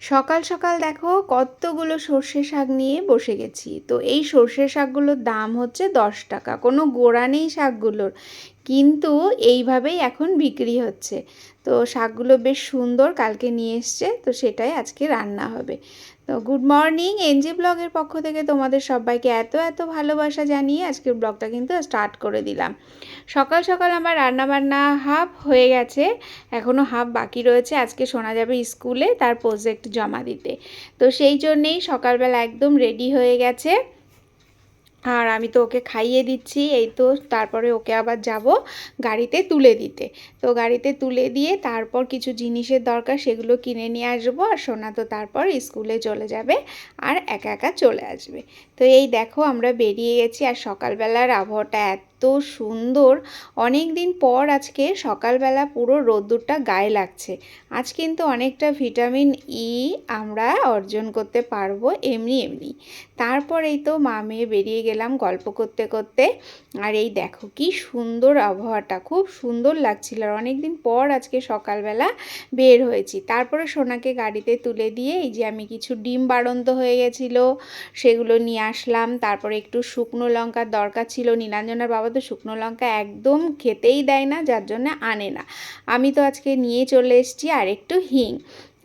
সকাল সকাল দেখো কতগুলো সর্ষে শাক নিয়ে বসে গেছি। তো এই সর্ষে শাকগুলোর দাম হচ্ছে দশ টাকা। কোনো গোড়া নেই শাকগুলোর। কিন্তু এইভাবেই এখন বিক্রি হচ্ছে। তো শাকগুলো বেশ সুন্দর কালকে নিয়ে এসছে, তো সেটাই আজকে রান্না হবে। তো গুড মর্নিং, এনজি ব্লগের পক্ষ থেকে তোমাদের সবাইকে এত এত ভালোবাসা জানিয়ে আজকের ব্লগটা কিন্তু স্টার্ট করে দিলাম। সকাল সকাল আমার রান্নাবান্না হাফ হয়ে গেছে এখনও হাফ বাকি রয়েছে। আজকে শোনা যাবে স্কুলে তার প্রজেক্ট জমা দিতে। তো সেই জন্যেই সকালবেলা একদম রেডি হয়ে গেছে। আর আমি তো ওকে খাইয়ে দিচ্ছি, এই তো তারপরে ওকে আবার যাব গাড়িতে তুলে দিতে। তো গাড়িতে তুলে দিয়ে তারপর কিছু জিনিসের দরকার সেগুলো কিনে নিয়ে আসব আর সোনা তো তারপর স্কুলে চলে যাবে আর একা একা চলে আসবে। তো এই দেখো আমরা বেরিয়ে গেছি আর সকালবেলার আবহাওয়াটা এত এত সুন্দর। অনেক দিন পর আজকে সকালবেলা পুরো রোদ্দুরটা গায়ে লাগছে। আজ কিন্তু অনেকটা ভিটামিন ই আমরা অর্জন করতে পারব এমনি এমনি। তারপর এই তো মা মেয়ে বেরিয়ে গেলাম গল্প করতে করতে। আর এই দেখো কি সুন্দর আবহাওয়াটা, খুব সুন্দর লাগছিল। আর অনেকদিন পর আজকে সকালবেলা বের হয়েছি। তারপরে সোনাকে গাড়িতে তুলে দিয়ে এই যে আমি কিছু ডিম বাড়ন্ত হয়ে গেছিল, সেগুলো নিয়ে আসলাম। তারপরে একটু শুকনো লঙ্কার দরকার ছিল, নীলাঞ্জনার বাবা তো শুকনো লঙ্কা একদম খেতেই দেয় না, যার জন্য আনে না। আমি তো আজকে নিয়ে চলে এসেছি আর একটু হিং।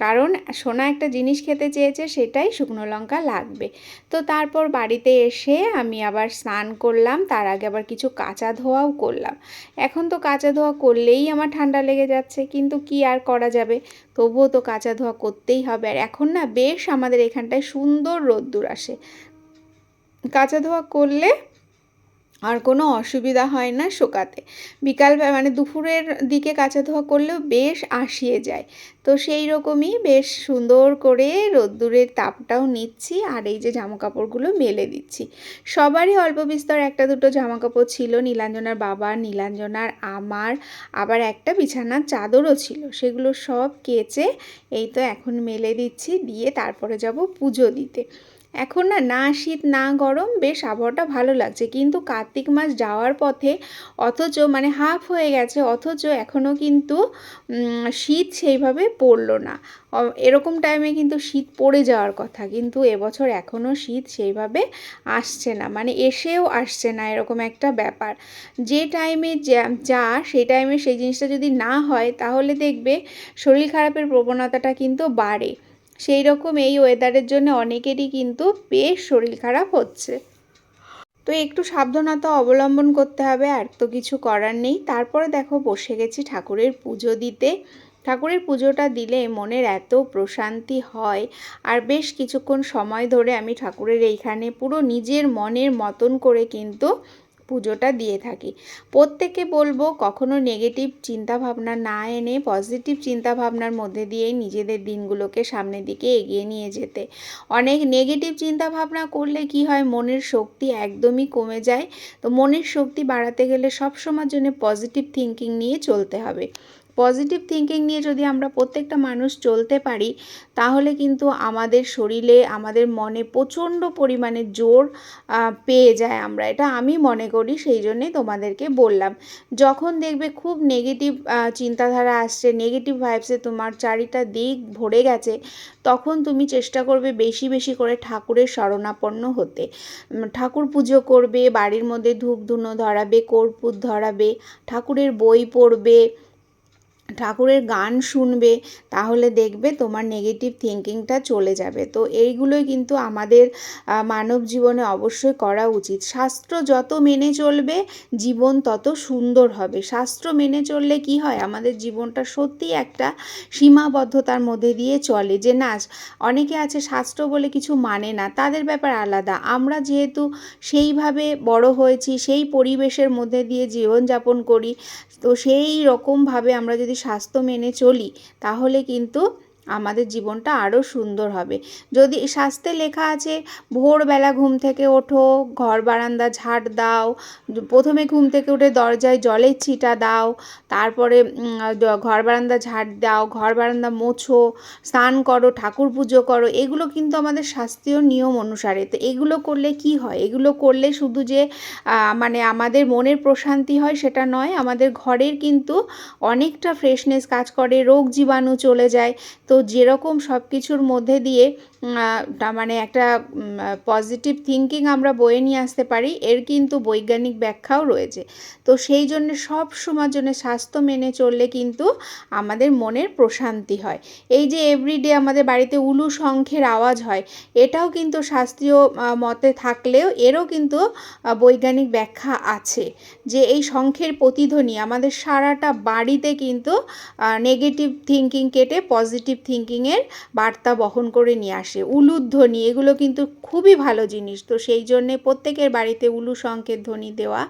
কারণ সোনা একটা জিনিস খেতে চেয়েছে, সেটাই শুকনো লঙ্কা লাগবে। তো তারপর বাড়িতে এসে আমি আবার স্নান করলাম, তার আগে আবার কিছু কাঁচা ধোয়াও করলাম। এখন তো কাঁচা ধোয়া করলেই আমার ঠান্ডা লেগে যাচ্ছে, কিন্তু কি আর করা যাবে? তবুও তো কাঁচা ধোয়া করতেই হবে। আর এখন না বেশ আমাদের এখানটায় সুন্দর রোদ্দুর আসে। কাঁচা ধোয়া করলে আর কোনো অসুবিধা হয় না শোকাতে। বিকাল মানে দুপুরের দিকে কাঁচা ধোয়া করলেও বেশ আসিয়ে যায়। তো সেই রকমই বেশ সুন্দর করে রোদ্দুরের তাপটাও নিচ্ছি আর এই যে জামা কাপড়গুলো মেলে দিচ্ছি। সবারই অল্প বিস্তর একটা দুটো জামা কাপড় ছিল, নীলাঞ্জনার বাবার নীলাঞ্জনার আমার, আবার একটা বিছানার চাদরও ছিল। সেগুলো সব কেচে এই তো এখন মেলে দিচ্ছি, দিয়ে তারপরে যাব পুজো দিতে। এখন না না শীত, না গরম বেশ আবহাওয়াটা ভালো লাগছে। কিন্তু কার্তিক মাস যাওয়ার পথে অথচ মানে হাফ হয়ে গেছে, অথচ এখনও কিন্তু শীত সেইভাবে পড়ল না। এরকম টাইমে কিন্তু শীত পড়ে যাওয়ার কথা। কিন্তু এবছর এখনও শীত সেইভাবে আসছে না মানে এসেও আসছে না এরকম একটা ব্যাপার। যে টাইমে যা সেই টাইমে সেই জিনিসটা যদি না হয়, তাহলে দেখবে শরীর খারাপের প্রবণতাটা কিন্তু বাড়ে। সেই রকম এই ওয়েদারের জন্য অনেকেরই কিন্তু বেশ শরীর খারাপ হচ্ছে। তো একটু সাবধানতা অবলম্বন করতে হবে, আর তো কিছু করার নেই। তারপরে দেখো, বসে গেছি ঠাকুরের পুজো দিতে। ঠাকুরের পুজোটা দিলে মনের এত প্রশান্তি হয়, আর বেশ কিছুক্ষণ সময় ধরে আমি ঠাকুরের এইখানে পুরো নিজের মনের মতন করে কিন্তু পুজোটা দিয়ে থাকি। প্রত্যেকে বলব, কখনো নেগেটিভ চিন্তাভাবনা না এনে পজিটিভ চিন্তাভাবনার মধ্যে দিয়েই নিজেদের দিনগুলোকে সামনের দিকে এগিয়ে নিয়ে যেতে। অনেক নেগেটিভ চিন্তাভাবনা করলে কি হয়, মনের শক্তি একদমই কমে যায়। তো মনের শক্তি বাড়াতে গেলে সবসময়ের জন্য পজিটিভ থিঙ্কিং নিয়ে চলতে হবে। পজিটিভ থিঙ্কিং নিয়ে যদি আমরা প্রত্যেকটা মানুষ চলতে পারি, তাহলে কিন্তু আমাদের শরীরে, আমাদের মনে প্রচণ্ড পরিমাণে জোর পেয়ে যায় আমরা। এটা আমি মনে করি, সেই জন্যে তোমাদেরকে বললাম। যখন দেখবে খুব নেগেটিভ চিন্তাধারা আসছে নেগেটিভ ভাইবসে তোমার চারিটা দিক ভরে গেছে, তখন তুমি চেষ্টা করবে বেশি বেশি করে ঠাকুরের শরণাপন্ন হতে। ঠাকুর পুজো করবে, বাড়ির মধ্যে ধূপ ধুনো ধরাবে, কর্পূর ধরাবে, ঠাকুরের বই পড়বে ঠাকুরের গান শুনবে, তাহলে দেখবে তোমার নেগেটিভ থিঙ্কিংটা চলে যাবে। তো এইগুলোই কিন্তু আমাদের মানব জীবনে অবশ্যই করা উচিত। শাস্ত্র যত মেনে চলবে, জীবন তত সুন্দর হবে। শাস্ত্র মেনে চললে কি হয়? আমাদের জীবনটা সত্যি একটা সীমাবদ্ধতার মধ্যে দিয়ে চলে যে, না, অনেকে আছে শাস্ত্র বলে কিছু মানে না, তাদের ব্যাপার আলাদা। আমরা যেহেতু সেইভাবে বড় হয়েছি, সেই পরিবেশের মধ্যে দিয়ে জীবনযাপন করি, তো সেই রকমভাবে আমরা যদি স্বাস্থ্য মেনে চলি তাহলে কিন্তু আমাদের জীবনটা আরও সুন্দর হবে। যদি শাস্ত্রে লেখা আছে, ভোরবেলা ঘুম থেকে ওঠো, ঘর বারান্দা ঝাড় দাও, প্রথমে ঘুম থেকে উঠে দরজায় জলের ছিটা দাও, তারপরে ঘর বারান্দা ঝাড় দাও, ঘর বারান্দা মোছো, স্নান করো, ঠাকুর পুজো করো, এগুলো কিন্তু আমাদের শাস্ত্রীয় নিয়ম অনুসারে। তো এগুলো করলে কি হয়? এগুলো করলে শুধু যে মানে আমাদের মনের প্রশান্তি হয় সেটা নয়, আমাদের ঘরের কিন্তু অনেকটা ফ্রেশনেস কাজ করে, রোগ জীবাণু চলে যায়। তো তো যেরকম সব কিছুর মধ্যে দিয়ে মানে একটা পজিটিভ থিঙ্কিং আমরা বয়ে নিয়ে আসতে পারি, এর কিন্তু বৈজ্ঞানিক ব্যাখ্যাও রয়েছে। তো সেই জন্য সব সময়ের জন্য স্বাস্থ্য মেনে চললে কিন্তু আমাদের মনের প্রশান্তি হয়। এই যে এভরিডে আমাদের বাড়িতে উলু শঙ্খের আওয়াজ হয়, এটাও কিন্তু শাস্ত্রীয় মতে থাকলেও এরও কিন্তু বৈজ্ঞানিক ব্যাখ্যা আছে যে এই শঙ্খের প্রতিধ্বনি আমাদের সারাটা বাড়িতে কিন্তু নেগেটিভ থিঙ্কিং কেটে পজিটিভ থিঙ্কিংয়ের বার্তা বহন করে নিয়ে আসে। উলুধ্বনি এগুলো কিন্তু খুবই ভালো জিনিস। তো সেই জন্যে প্রত্যেকের বাড়িতে উলু শঙ্খের ধ্বনি দেওয়া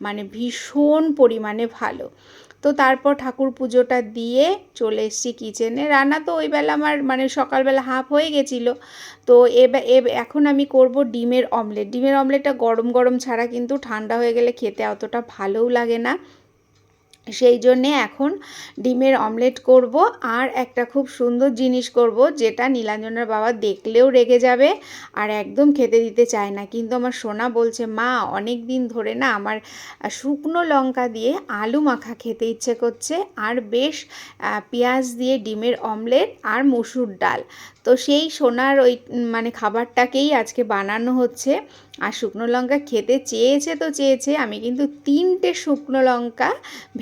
মানে ভীষণ পরিমাণে ভালো। তো তারপর ঠাকুর পুজোটা দিয়ে চলে এসেছি কিচেনে। রান্না তো ওই বেলা আমার মানে সকালবেলা হাফ হয়ে গেছিল। তো এ এখন আমি করব ডিমের অমলেট। ডিমের অমলেটটা গরম গরম ছাড়া কিন্তু ঠান্ডা হয়ে গেলে খেতে অতটা ভালোও লাগে না। সেই জন্যে এখন ডিমের অমলেট করব আর একটা খুব সুন্দর জিনিস করব যেটা নীলাঞ্জনের বাবা দেখলেও রেগে যাবে আর একদম খেতে দিতে চায় না। কিন্তু আমার সোনা বলছে, মা, অনেক দিন ধরে না আমার শুকনো লঙ্কা দিয়ে আলু মাখা খেতে ইচ্ছে করছে আর বেশ পেঁয়াজ দিয়ে ডিমের অমলেট আর মসুর ডাল। তো সেই সোনার ওই মানে খাবারটাকেই আজকে বানানো হচ্ছে। আর শুকনো লঙ্কা খেতে চেয়েছে তো চেয়েছে, আমি কিন্তু তিনটে শুকনো লঙ্কা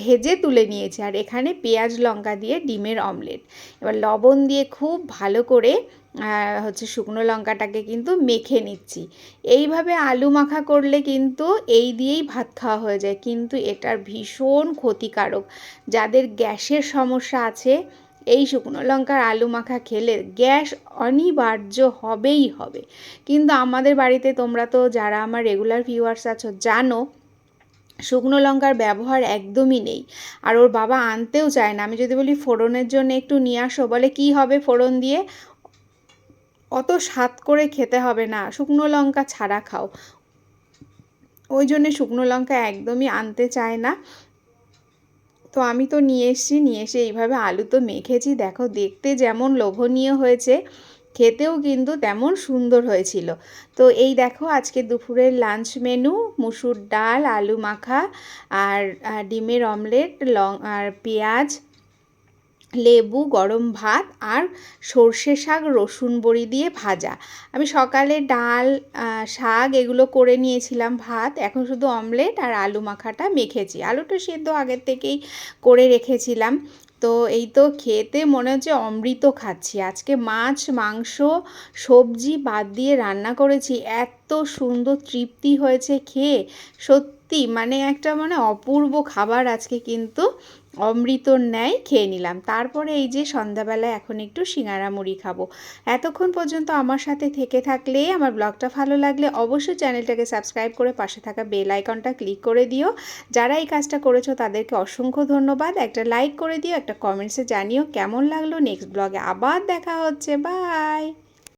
ভেজে তুলে নিয়েছি। আর এখানে পেঁয়াজ লঙ্কা দিয়ে ডিমের অমলেট। এবার লবণ দিয়ে খুব ভালো করে হচ্ছে শুকনো লঙ্কাটাকে কিন্তু মেখে নিচ্ছি। এইভাবে আলু মাখা করলে কিন্তু এই দিয়েই ভাত খাওয়া হয়ে যায়। কিন্তু এটার ভীষণ ক্ষতিকারক। যাদের গ্যাসের সমস্যা আছে এই শুকনো লঙ্কার আলু মাখা খেলে গ্যাস অনিবার্য হবেই হবে। কিন্তু আমাদের বাড়িতে তোমরা তো যারা আমার রেগুলার ভিউয়ার্স আছো জানো, শুকনো লঙ্কার ব্যবহার একদমই নেই। আর ওর বাবা আনতেও চায় না। আমি যদি বলি ফোড়নের জন্য একটু নিয়ে আসো, বলে কি হবে ফোড়ন দিয়ে? অত স্বাদ করে খেতে হবে না। শুকনো লঙ্কা ছাড়া খাও। ওই জন্যে শুকনো লঙ্কা একদমই আনতে চায় না। তো আমি তো নিয়ে এসেছি, নিয়ে এসে এইভাবে আলু তো মেখেছি। দেখো দেখতে যেমন লোভনীয় হয়েছে, খেতেও কিন্তু তেমন সুন্দর হয়েছিল। তো এই দেখো আজকে দুপুরের লাঞ্চ মেনু মুসুর ডাল, আলু মাখা, আর ডিমের অমলেট লং, আর পেঁয়াজ লেবু, গরম ভাত আর সর্ষে শাক, রসুন বড়ি দিয়ে ভাজা। আমি সকালে ডাল শাক এগুলো করে নিয়েছিলাম ভাত। এখন শুধু অমলেট আর আলু মাখাটা মেখেছি। আলুটা সেদ্ধ আগের থেকেই করে রেখেছিলাম। তো এই তো খেতে মনে হচ্ছে অমৃত খাচ্ছি। আজকে মাছ, মাংস, সবজি বাদ দিয়ে রান্না করেছি। এত সুন্দর তৃপ্তি হয়েছে খেয়ে। সত্যি মানে একটা মানে অপূর্ব খাবার আজকে কিন্তু। অমৃতর ন্যায় খেয়ে নিলাম। তারপরে এই যে সন্ধ্যাবেলায় এখন একটু সিঙ্গারা মুড়ি খাব। এতক্ষণ পর্যন্ত আমার সাথে থেকে থাকলে, আমার ব্লগটা ভালো লাগলে অবশ্যই চ্যানেলটাকে সাবস্ক্রাইব করে পাশে থাকা বেল আইকনটা ক্লিক করে দিও। যারা এই কাজটা করেছ, তাদেরকে অসংখ্য ধন্যবাদ। একটা লাইক করে দিও, একটা কমেন্টসে জানিও কেমন লাগল। নেক্সট ব্লগে আবার দেখা হচ্ছে। বাই!